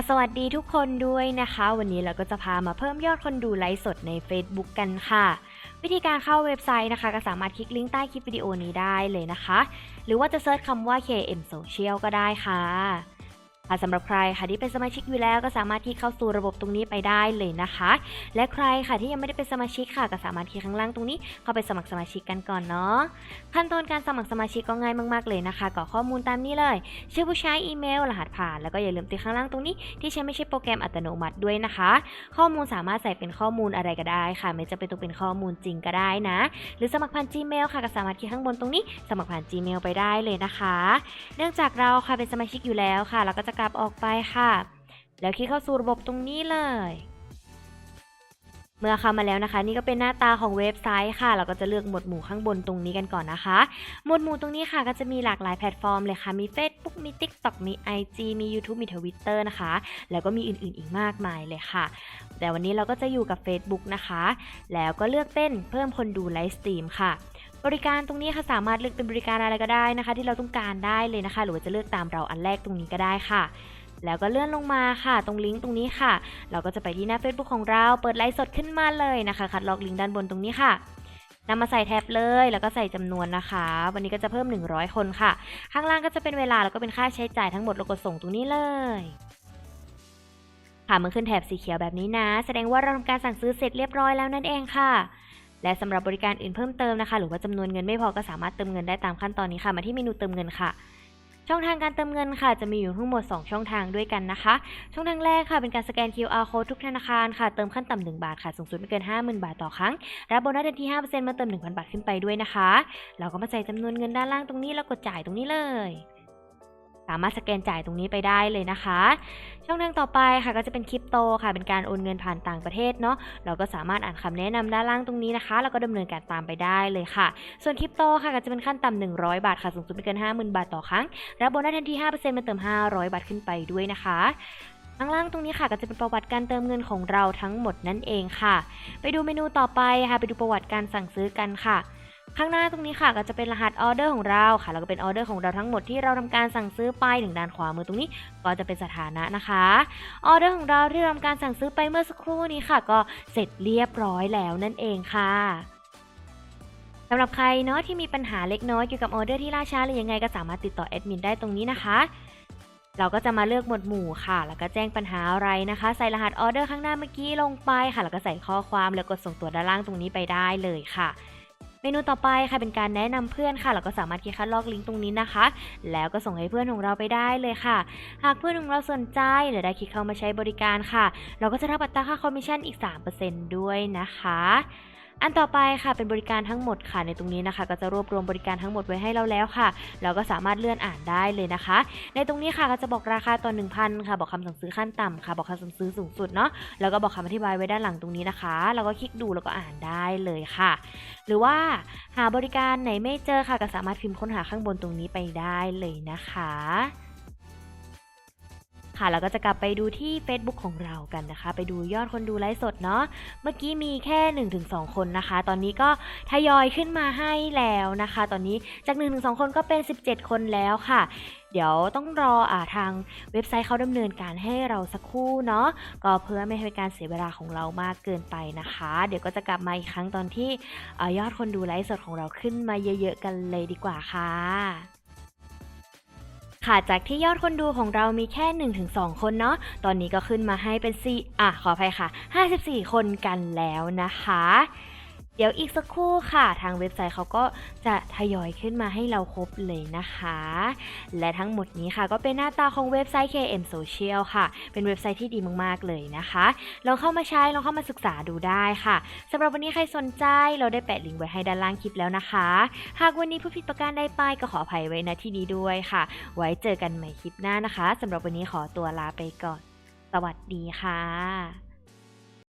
ก็สวัสดีทุกคนด้วยนะคะ วันนี้เราก็จะพามาเพิ่มยอดคนดูไลฟ์สดใน Facebook กันค่ะ วิธีการเข้าเว็บไซต์นะคะ ก็สามารถคลิกลิงก์ใต้คลิปวิดีโอนี้ได้เลยนะคะ หรือว่าจะเซิร์ชคำว่า KM Social ก็ได้ค่ะ ค่ะสำหรับใครค่ะที่เป็นสมาชิกอยู่แล้วก็สามารถที่เข้าสู่ระบบตรงนี้ไปได้เลยนะคะ และใครค่ะที่ยังไม่ได้เป็นสมาชิกค่ะก็สามารถคลิกข้างล่างตรงนี้เข้าไปสมัครสมาชิกกันก่อนเนาะขั้นตอนการสมัครสมาชิกก็ง่ายมากๆเลยนะคะกรอกข้อมูลตามนี้เลย ชื่อผู้ใช้อีเมล รหัสผ่าน แล้วก็อย่าลืมติดข้างล่างตรงนี้ ที่ใช้ไม่ใช่โปรแกรมอัตโนมัติด้วยนะคะ ข้อมูลสามารถใส่เป็นข้อมูลอะไรก็ได้ค่ะ ไม่จำเป็นต้องเป็นข้อมูลจริงก็ได้นะ หรือสมัครผ่าน Gmail ค่ะก็สามารถคลิกข้างบนตรงนี้ สมัครผ่าน Gmail ไปได้เลยนะคะ เนื่องจากเราค่ะเป็นสมาชิกอยู่แล้วค่ะเราก็จะกลับออกไปค่ะ แล้วคลิกเข้าสู่ระบบตรงนี้เลย เมื่อเข้ามาแล้วนะคะ นี่ก็เป็นหน้าตาของเว็บไซต์ค่ะ เราก็จะเลือกหมวดหมู่ข้างบนตรงนี้กันก่อนนะคะ หมวดหมู่ตรงนี้ค่ะ ก็จะมีหลากหลายแพลตฟอร์มเลยค่ะมี Facebook มี TikTok มี IG มี YouTube มี Twitter นะคะ แล้วก็มีอื่นๆอีกมากมายเลยค่ะ แต่วันนี้เราก็จะอยู่กับ Facebook นะคะ แล้วก็เลือกเป็นเพิ่มคนดูไลฟ์สตรีมค่ะบริการตรงนี้ค่ะสามารถเลือกเป็นบริการอะไรก็ได้นะคะ ที่เราต้องการได้เลยนะคะ หรือว่าจะเลือกตามเราอันแรกตรงนี้ก็ได้ค่ะ แล้วก็เลื่อนลงมาค่ะ ตรงลิงก์ตรงนี้ค่ะ เราก็จะไปที่หน้า Facebook ของเรา เปิดไลฟ์สดขึ้นมาเลยนะคะ คัดลอกลิงก์ด้านบนตรงนี้ค่ะนำมาใส่แท็บเลย แล้วก็ใส่จำนวนนะคะ วันนี้ก็จะเพิ่ม 100 คนค่ะ ข้างล่างก็จะเป็นเวลาแล้วก็เป็นค่าใช้จ่ายทั้งหมดเรากดส่งตรงนี้เลยค่ะเมื่อขึ้นแถบสีเขียวแบบนี้นะ แสดงว่าเราทำการสั่งซื้อเสร็จเรียบร้อยแล้วนั่นเองค่ะ และสำหรับบริการอื่นเพิ่มเติมนะคะ หรือว่าจำนวนเงินไม่พอก็สามารถเติมเงินได้ตามขั้นตอนนี้ค่ะ มาที่เมนูเติมเงินค่ะ ช่องทางการเติมเงินค่ะจะมีอยู่ทั้งหมด 2 ช่องทางด้วยกันนะคะ ช่องทางแรกค่ะเป็นการสแกน QR code ทุกธนาคารค่ะเติมขั้นต่ำ1บาทค่ะสูงสุดไม่เกิน 50,000 บาทต่อครั้ง รับโบนัสเดือนที่5%มาเติม 1,000 บาทขึ้นไปด้วยนะคะ เราก็มาใส่จำนวนเงินด้านล่างตรงนี้แล้วกดจ่ายตรงนี้เลย สามารถสแกนจ่ายตรงนี้ไปได้เลยนะคะ ช่องทางต่อไปค่ะก็จะเป็นคริปโตค่ะเป็นการโอนเงินผ่านต่างประเทศเนาะเราก็สามารถอ่านคำแนะนำด้านล่างตรงนี้นะคะ แล้วก็ดำเนินการตามไปได้เลยค่ะ ส่วนคริปโตค่ะก็จะเป็นขั้นต่ำ100 บาทค่ะสูงสุดไม่เกิน 50,000 บาทต่อครั้ง รับโบนัสทันที5%มาเติม 500 บาทขึ้นไปด้วยนะคะข้างล่างตรงนี้ค่ะก็จะเป็นประวัติการเติมเงินของเราทั้งหมดนั่นเองค่ะ ไปดูเมนูต่อไปค่ะ ไปดูประวัติการสั่งซื้อกันค่ะ ข้างหน้าตรงนี้ค่ะก็จะเป็นรหัสออเดอร์ของเราค่ะแล้วก็เป็นออเดอร์ของเราทั้งหมดที่เราทำการสั่งซื้อไปถึงด้านขวามือตรงนี้ ก็จะเป็นสถานะนะคะออเดอร์ของเราที่เราทำการสั่งซื้อไปเมื่อสักครู่นี้ค่ะ ก็เสร็จเรียบร้อยแล้วนั่นเองค่ะสำหรับใครเนาะที่มีปัญหาเล็กน้อยเกี่ยวกับออเดอร์ที่ล่าช้าหรือยังไงก็สามารถติดต่อแอดมินได้ตรงนี้นะคะเราก็จะมาเลือกหมวดหมู่ค่ะ แล้วก็แจ้งปัญหาอะไรนะคะ ใส่รหัสออเดอร์ข้างหน้าเมื่อกี้ลงไปค่ะ แล้วก็ใส่ข้อความแล้วกดส่งตัวด้านล่างตรงนี้ไปได้เลยค่ะ เมนูต่อไปค่ะเป็นการแนะนำเพื่อนค่ะ เราก็สามารถคลิกคัดลอกลิงก์ตรงนี้นะคะ แล้วก็ส่งให้เพื่อนของเราไปได้เลยค่ะ หากเพื่อนของเราสนใจหรือได้คลิกเข้ามาใช้บริการค่ะ เราก็จะรับอัตราค่าคอมมิชชั่นอีก 3%ด้วยนะคะ อันต่อไปค่ะเป็นบริการทั้งหมดค่ะในตรงนี้นะคะ ก็จะรวบรวมบริการทั้งหมดไว้ให้เราแล้วค่ะ เราก็สามารถเลื่อนอ่านได้เลยนะคะ ในตรงนี้ค่ะก็จะบอกราคาต่อ1,000ค่ะ บอกคำสั่งซื้อขั้นต่ำค่ะ บอกคำสั่งซื้อสูงสุดเนาะแล้วก็บอกคำอธิบายไว้ด้านหลังตรงนี้นะคะ เราก็คลิกดูแล้วก็อ่านได้เลยค่ะ หรือว่าหาบริการไหนไม่เจอค่ะก็สามารถพิมพ์ค้นหาข้างบนตรงนี้ไปได้เลยนะคะ ค่ะ แล้วก็จะกลับไปดูที่ Facebook ของเรากันนะคะ ไปดูยอดคนดูไลฟ์สดเนาะเมื่อกี้มีแค่ 1-2 คนนะคะ ตอนนี้ก็ทยอยขึ้นมาให้แล้วนะคะ ตอนนี้จาก 1-2 คนก็เป็น 17 คนแล้วค่ะเดี๋ยวต้องรออาทางเว็บไซต์เขาดำเนินการให้เราสักครู่เนาะก็เพื่อไม่ให้เป็นการเสียเวลาของเรามากเกินไปนะคะ เดี๋ยวก็จะกลับมาอีกครั้งตอนที่อยอดคนดูไลฟ์สดของเราขึ้นมาเยอะๆกันเลยดีกว่าค่ะ ค่ะ จากที่ยอดคนดูของเรามีแค่ 1-2 คนเนาะ ตอนนี้ก็ขึ้นมาให้เป็น4อะขออภัยค่ะ 54 คนกันแล้วนะคะ ดี๋ยวอีกสักครู่ค่ะ ทางเว็บไซต์เขาก็จะทยอยขึ้นมาให้เราครบเลยนะคะ และทั้งหมดนี้ค่ะก็เป็นหน้าตาของเว็บไซต์ KM Social ค่ะ เป็นเว็บไซต์ที่ดีมากๆเลยนะคะลองเข้ามาใช้ลองเข้ามาศึกษาดูได้ค่ะสำหรับวันนี้ใครสนใจเราได้แปะลิงก์ไว้ให้ด้านล่างคลิปแล้วนะคะ หากวันนี้ผู้ผิดประการใดไปก็ขออภัยไว้ณที่นี้ด้วยค่ะ ไว้เจอกันใหม่คลิปหน้านะคะสำหรับวันนี้ขอตัวลาไปก่อน สวัสดีค่ะ